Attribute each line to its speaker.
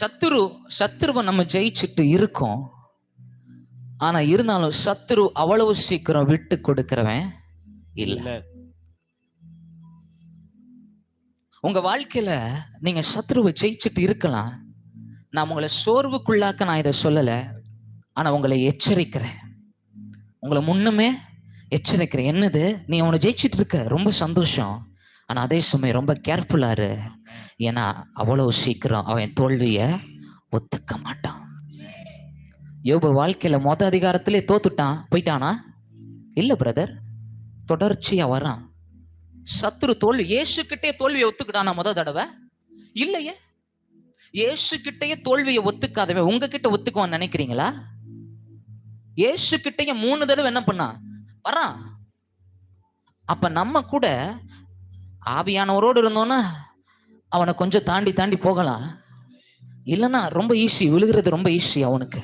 Speaker 1: சத்துரு சத்துருவை நம்ம ஜெயிச்சுட்டு இருக்கோம். ஆனா இருந்தாலும் சத்துரு அவ்வளவு சீக்கிரம் விட்டு கொடுக்கிறவன் இல்ல.
Speaker 2: இல்ல.
Speaker 1: உங்க வாழ்க்கையில நீங்க சத்ருவை ஜெயிச்சுட்டு இருக்கலாம். நான் உங்களை சோர்வுக்குள்ளாக்க நான் இதை சொல்லல. ஆனா உங்களை எச்சரிக்கிறேன். உங்களை முன்னுமே எச்சரிக்கிறேன். என்னது? நீ அவனை ஜெயிச்சிட்டு இருக்க. ரொம்ப சந்தோஷம். ஆனா அதே சமயம் ரொம்ப கேர்ஃபுல்லா இரு. ஏன்னா அவ்வளவு சீக்கிரம் அவன் தோல்விய ஒத்துக்க மாட்டான். யோபு வாழ்க்கையில மொத அதிகாரத்திலே தோத்துட்டான். போயிட்டானா? இல்ல பிரதர் தொடர்ச்சியா வரான். சத்துரு தோல்வி ஏசுக்கிட்டே தோல்வியை ஒத்துக்கிட்டானா முத தடவை? இல்லையே. இயேசுக்கிட்டயே தோல்வியை ஒத்துக்காதவன் உங்ககிட்ட ஒத்துக்குவான்னு நினைக்கிறீங்களா? இயேசுக்கிட்டயே மூணு தடவை என்ன பண்ணா? வரான். அப்ப நம்ம கூட ஆவியானவரோடு இருந்தோன்னா அவனை கொஞ்சம் தாண்டி தாண்டி போகலாம். இல்லைன்னா ரொம்ப ஈஸி விழுகிறது ரொம்ப ஈஸி அவனுக்கு.